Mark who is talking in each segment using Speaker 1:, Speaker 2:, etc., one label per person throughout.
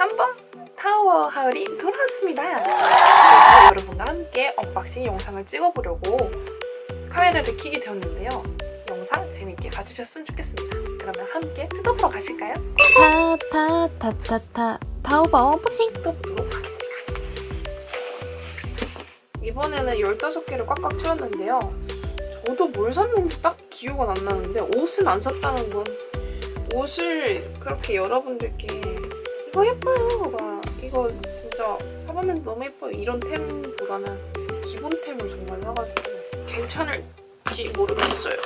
Speaker 1: 한번 타워 하울이 돌아왔습니다. 여러분과 함께 언박싱 영상을 찍어보려고 카메라를 켜게 되었는데요. 영상 재밌게 봐주셨으면 좋겠습니다. 그러면 함께 뜯어보러 가실까요?
Speaker 2: 타타타타타 타오바오 언박싱
Speaker 1: 뜯어보도록 하겠습니다. 이번에는 15개를 꽉꽉 채웠는데요. 저도 뭘 샀는지 딱 기억은 안 나는데 옷은 안 샀다는 건 옷을 그렇게 여러분들께 이거 예뻐요. 막 이거 진짜 사봤는데 너무 예뻐요. 이런 템보다는 기본템을 정말 사가지고 괜찮을지 모르겠어요.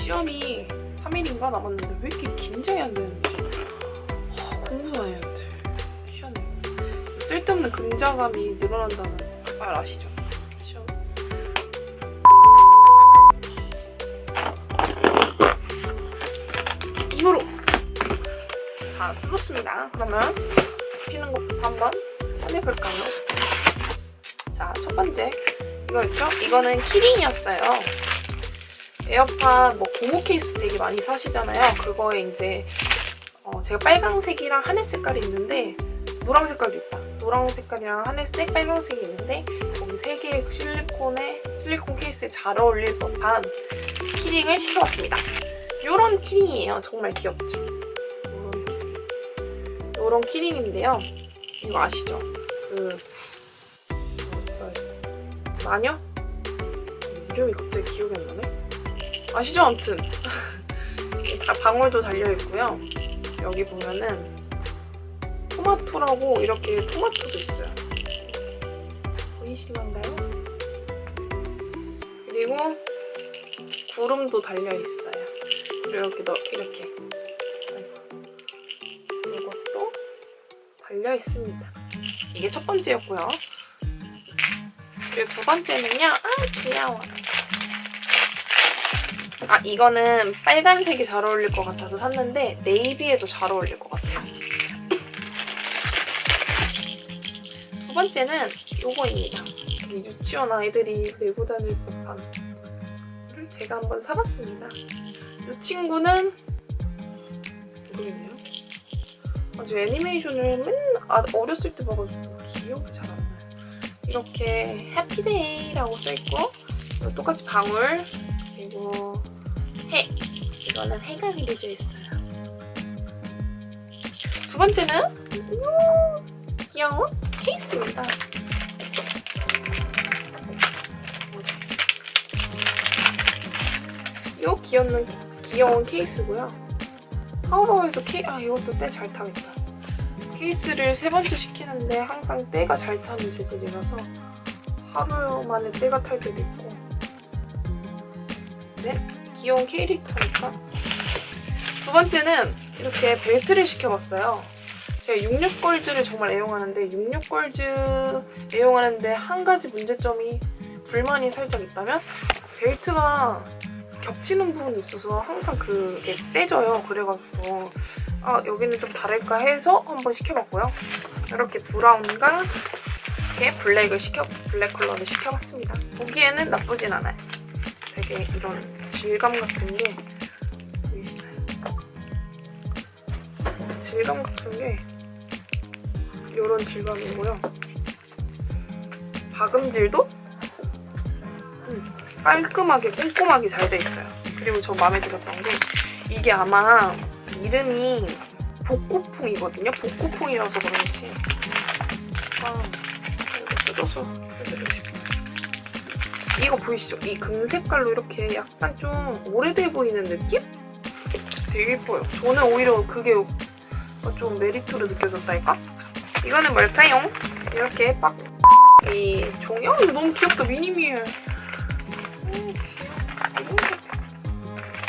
Speaker 1: 시험이 3일인가 남았는데 왜 이렇게 긴장이 안 되는지. 하, 공부도 안 해야 돼. 희한해. 쓸데없는 긍자감이 늘어난다는 말 아시죠? 다 뜯었습니다. 그러면 피는 것부터 한번 꺼내볼까요? 자, 첫 번째 이거였죠? 이거는 키링이었어요. 에어팟 뭐 고무 케이스 되게 많이 사시잖아요. 그거에 이제 어, 제가 빨강색이랑 하늘 색깔이 있는데 노랑 색깔도 있다. 노랑 색깔이랑 하늘색, 빨강색이 있는데 거기 세 개의 실리콘에 실리콘 케이스에 잘 어울릴 법한 키링을 시켜봤습니다. 이런 키링이에요. 정말 귀엽죠? 키링. 이런 키링인데요. 이거 아시죠? 그 뭐였어? 마녀? 이름이 갑자기 기억이 안 나네. 아시죠? 아무튼 다 방울도 달려 있고요. 여기 보면은 토마토라고 이렇게 토마토도 있어요. 보이시나요? 그리고 구름도 달려 있어요. 그리고 이렇게 너 이렇게 달려 있습니다. 이게 첫 번째였고요. 그리고 두 번째는요. 아 귀여워. 아 이거는 빨간색이 잘 어울릴 것 같아서 샀는데 네이비에도 잘 어울릴 것 같아요. 두 번째는 요거입니다. 이 유치원 아이들이 메고 다닐 법한 를 제가 한번 사봤습니다. 이 친구는 모르겠네요. 아주 애니메이션을 맨날 아, 어렸을 때 봐가지고 기억이 잘 안 나요. 이렇게 해피데이라고 써있고 똑같이 방울 그리고 해 이거는 해가 그려져 있어요. 두 번째는 음, 귀여운 케이스입니다. 요 귀여운 귀여운 케이스고요. 타오바오에서 케이 아 이것도 때 잘 타겠다. 케이스를 세 번째 시키는데 항상 때가 잘 타는 재질이라서 하루 만에 때가 탈 때도 있고. 이제 귀여운 캐릭터니까. 두 번째는 이렇게 벨트를 시켜봤어요. 제가 66걸즈를 정말 애용하는데 66걸즈 애용하는데 한 가지 문제점이 불만이 살짝 있다면 벨트가 겹치는 부분이 있어서 항상 그게 떼져요. 그래가지고 아 여기는 좀 다를까 해서 한번 시켜봤고요. 이렇게 브라운과 이렇게 블랙을 시켜 블랙 컬러를 시켜봤습니다. 보기에는 나쁘진 않아요. 되게 이런 질감 같은 게 보이시나요? 질감 같은 게 이런 질감이고요. 박음질도 음, 깔끔하게 꼼꼼하게 잘 돼 있어요. 그리고 저 마음에 들었던 게 이게 아마 이름이 복고풍이거든요. 복고풍이라서 그런지 아, 이거 뜯어서 해드리고 싶어요. 이거 보이시죠? 이 금색깔로 이렇게 약간 좀 오래돼 보이는 느낌? 되게 예뻐요. 저는 오히려 그게 좀 메리트로 느껴졌달까? 이거는 뭘까요? 이렇게 빡. 이 종이, 어, 너무 귀엽다. 미니미에.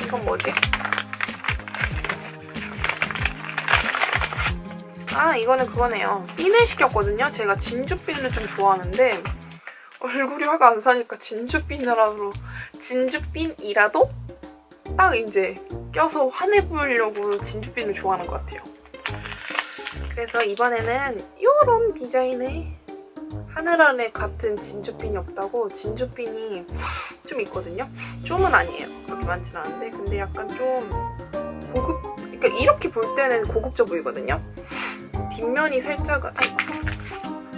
Speaker 1: 이건 뭐지? 아, 이거는 그거네요. 핀을 시켰거든요. 제가 진주핀을 좀 좋아하는데 얼굴이 화가 안 사니까 진주핀이라도 진주핀이라도 딱 이제 껴서 화내 보이려고 진주핀을 좋아하는 것 같아요. 그래서 이번에는 이런 디자인의 하늘하늘 같은 진주핀이 없다고 진주핀이 좀 있거든요. 좀은 아니에요. 그렇게 많진 않은데 근데 약간 좀 고급 그러니까 이렇게 볼 때는 고급져 보이거든요. 뒷면이 살짝은 아이고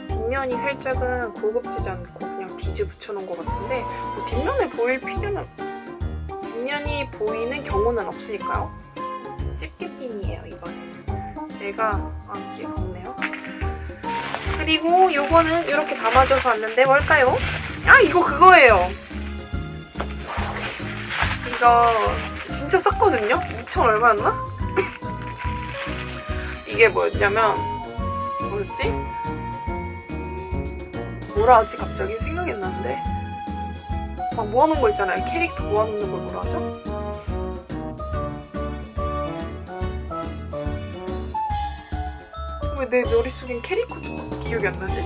Speaker 1: 뒷면이 살짝은 고급지지 않고 그냥 비즈 붙여놓은 것 같은데 뭐 뒷면에 보일 필요는 뒷면이 보이는 경우는 없으니까요. 집게핀이에요 이거는. 얘가 아 기억 없네요. 그리고 요거는 이렇게 담아줘서 왔는데 뭘까요? 아 이거 그거예요. 이거 진짜 쌌거든요? 2천 얼마였나? 이게 뭐였냐면 뭐였지? 뭐라 하지 갑자기 생각이 안 나는데 막 모아놓은 거 있잖아요 캐릭터 모아놓는 걸 뭐라 하죠? 왜 내 머릿속엔 캐릭터 기억이 안 나지?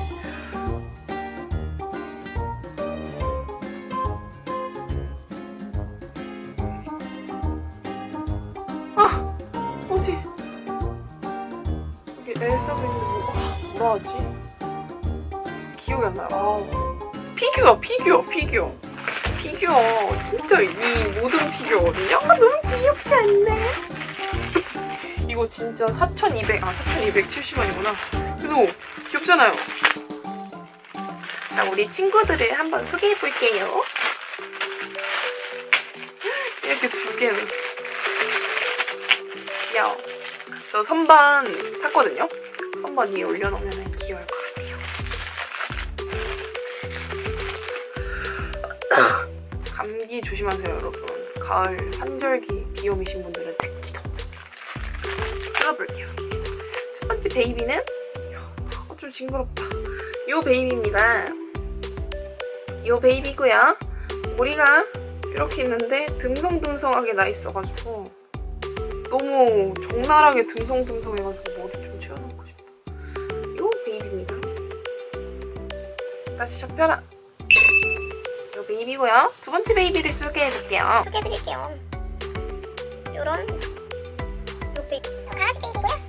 Speaker 1: 여기 엘사도 있는데 뭐, 아, 뭐라 하지? 기억이 안 나요. 아, 피규어, 피규어, 피규어. 피규어. 진짜 이 모든 피규어거든요? 아, 너무 귀엽지 않나요? 이거 진짜 4,200, 아, 4,270원이구나. 그래도 귀엽잖아요. 자, 우리 친구들을 한번 소개해 볼게요. 이렇게 두 개는. 귀여워. 저 선반 샀거든요? 선반 위에 올려놓으면 귀여울 것 같아요. 감기 조심하세요, 여러분. 가을 환절기 비염이신 분들은 특히 더. 뜯어볼게요. 첫 번째 베이비는 어, 좀 징그럽다. 요 베이비입니다. 요 베이비고요. 머리가 이렇게 있는데 듬성듬성하게 나 있어가지고 너무 적나라하게 듬성듬성해가지고 다시 접혀라. 요 베이비고요. 두 번째 베이비를 소개해줄게요.
Speaker 2: 소개해드릴게요. 요런 요 베이 강아지 베이비고요.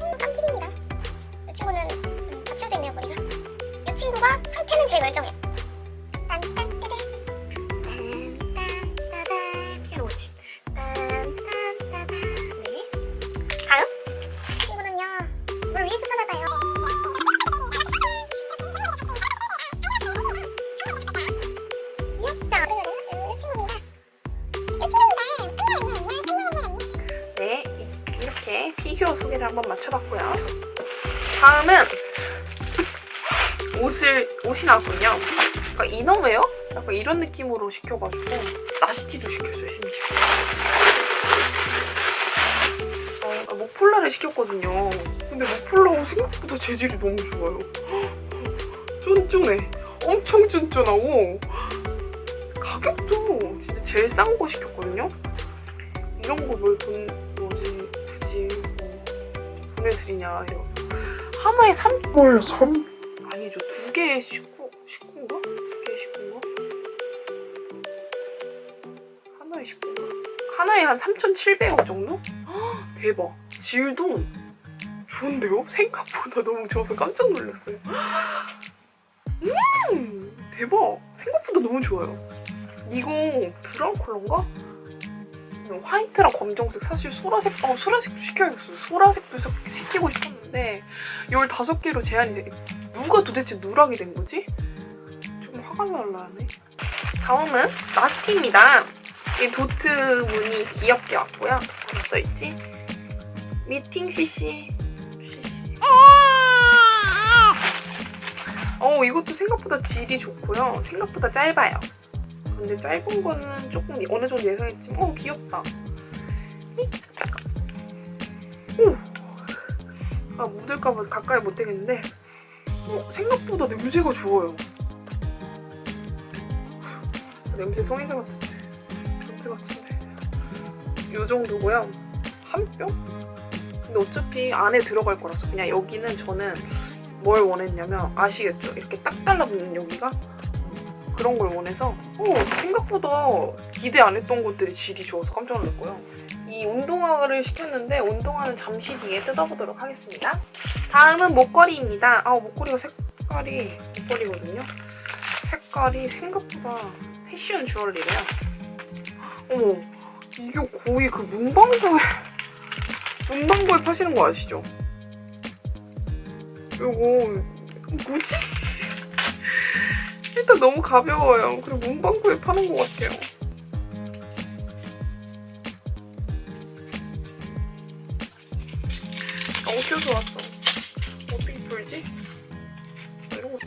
Speaker 2: 음, 친구는 음, 다 채워져 있네요 머리가. 이 친구가 상태는 제일 멀쩡해. 딴
Speaker 1: 다음은 옷을, 옷이 나군요. 그러니까 이너웨어? 약간 이런 느낌으로 시켜가지고 나시티도 시켰어요, 심지어. 아, 목폴라를 시켰거든요. 근데 목폴라가 생각보다 재질이 너무 좋아요. 쫀쫀해. 엄청 쫀쫀하고 가격도 진짜 제일 싼 거 시켰거든요. 이런 거뭘 돈, 뭐지, 굳이 뭐 보내드리냐, 이런. 하나에 3?
Speaker 3: 뭘 3?
Speaker 1: 아니죠. 두 개에 19, 19인가? 두 개에 19인가? 하나에 19인가? 하나에 한 3,700원 정도? 헉, 대박. 질도 좋은데요? 생각보다 너무 좋아서 깜짝 놀랐어요. 음! 대박. 생각보다 너무 좋아요. 이거 브라운 컬러인가? 화이트랑 검정색 사실 소라색 어 소라색도 시켜야겠어 소라색도 시키고 싶었는데 15개로 제한이 돼. 누가 도대체 누락이 된 거지? 좀 화가 날라네. 다음은 나스티입니다. 이 도트 무늬 귀엽게 왔고요. 뭐라 써있지? 미팅 CC. CC. 어 이것도 생각보다 질이 좋고요. 생각보다 짧아요. 근데 짧은 거는 조금 어느 정도 예상했지만 어 귀엽다. 아 묻을까봐 가까이 못 대겠는데 어, 생각보다 냄새가 좋아요. 냄새 성의자 같은데 냄새 같은데 요 정도고요. 한 뼘? 근데 어차피 안에 들어갈 거라서 그냥 여기는 저는 뭘 원했냐면 아시겠죠? 이렇게 딱 달라붙는 여기가 그런 걸 원해서 오, 생각보다 기대 안 했던 것들이 질이 좋아서 깜짝 놀랐고요. 이 운동화를 시켰는데 운동화는 잠시 뒤에 뜯어보도록 하겠습니다. 다음은 목걸이입니다. 아 목걸이가 색깔이 목걸이거든요. 색깔이 생각보다 패션 주얼리래요. 어머, 이게 거의 그 문방구에 문방구에 파시는 거 아시죠? 요거 뭐지? 일단 너무 가벼워요. 그리고 문방구에 파는 것 같아요. 엉켜서 왔어. 어떻게 풀지? 이런 거.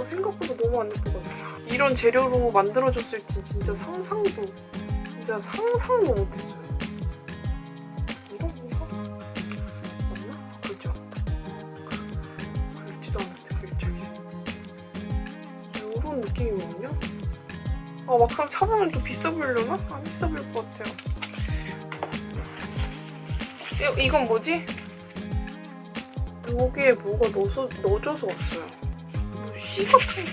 Speaker 1: 어, 생각보다 너무 안 예쁘거든요. 이런 재료로 만들어줬을지 진짜 상상도, 진짜 상상도 못했어요. 이런 건가? 그렇죠. 그렇지도 않은데, 글자기. 이런 느낌이거든요? 아, 막상 차보면 또 비싸 보이려나? 안 비싸 보일 것 같아요. 이, 이건 뭐지? 여기에 뭐가 넣어서, 넣어줘서 왔어요. 뭐씨 같은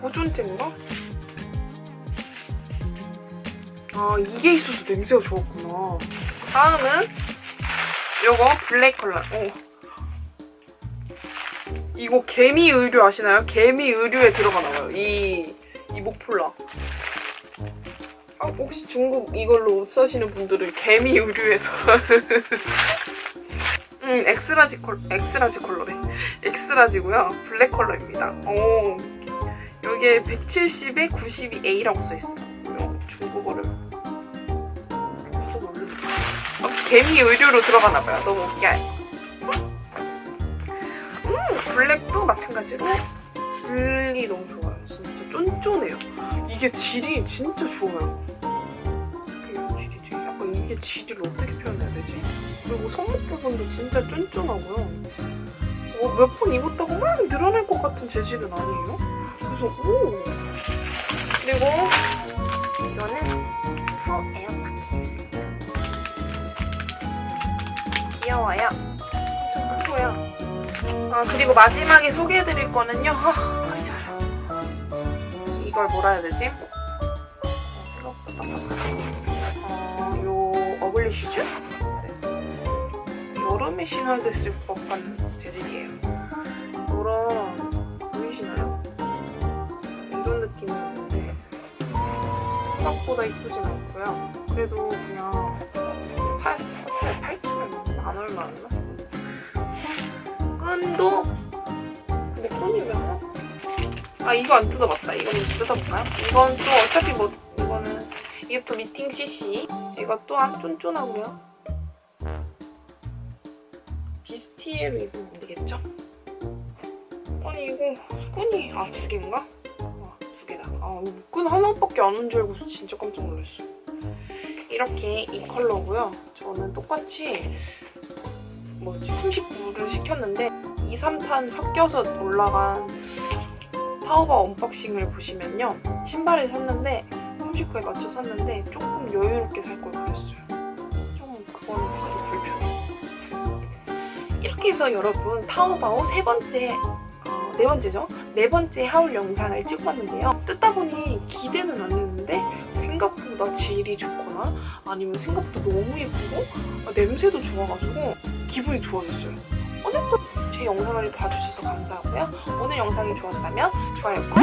Speaker 1: 보존제인가? 아 이게 있어서 냄새가 좋았구나. 다음은 요거 블랙 컬러. 오. 이거 개미 의류 아시나요? 개미 의류에 들어가 나와요. 이, 이 목폴라. 아, 혹시 중국 이걸로 옷 사시는 분들은 개미 의류에서. 음, 엑스라지 컬, 엑스라지 컬러래. 엑스라지고요. 블랙 컬러입니다. 오. 여기에 170에 92A라고 써있어요. 요 중국어를. 어, 개미 의류로 들어가나봐요. 너무 웃겨요. 음, 블랙도 마찬가지로 질이 너무 좋아요. 진짜 쫀쫀해요. 이게 질이 진짜 좋아요. 이게 질을 어떻게 표현해야 되지? 그리고 손목 부분도 진짜 쫀쫀하고요. 어, 몇번 입었다고 막 늘어날 것 같은 재질은 아니에요. 그래서 오. 그리고
Speaker 2: 이거는 푸 에어
Speaker 1: 귀여워요. 좀 크고요. 아 그리고 마지막에 소개해드릴 거는요. 아, 다리 잘려. 이걸 뭐라 해야 되지? 요 어글리 슈즈? 네. 여름에 신어야 됐을 법한 재질이에요. 이런 보이시나요? 이런 느낌이었는데 생각보다 이쁘진 않고요. 그래도 그냥 팔 샀어요. 8,000원 만 얼마였나? 끈도 근데 끈이 왜 하나? 아 이거 안 뜯어봤다. 이거 좀 뜯어볼까요? 이건 또 어차피 뭐 이거는 이게 또 미팅 CC 이거 또한 쫀쫀하고요. 비스티에로 입으면 안 되겠죠? 아니 이거 끈이 아 두 개인가? 아 두 개다. 아 이거 끈 하나밖에 안 온 줄 알고 진짜 깜짝 놀랐어요. 이렇게 이 컬러고요. 저는 똑같이 뭐지 39를 시켰는데 2, 3탄 섞여서 올라간 타오바 언박싱을 보시면요. 신발을 샀는데 39에 맞춰 샀는데 조금 여유롭게 살 걸 그랬어요. 좀 그거는 되게 불편해요. 이렇게 해서 여러분 타오바오 세 번째 어, 네 번째죠? 네 번째 하울 영상을 찍어봤는데요. 뜯다 보니 기대는 안 했는데 생각보다 질이 좋거나 아니면 생각보다 너무 예쁘고 아, 냄새도 좋아가지고 기분이 좋아졌어요. 오늘도 제 영상을 봐주셔서 감사하고요. 오늘 영상이 좋았다면 좋아요 꾹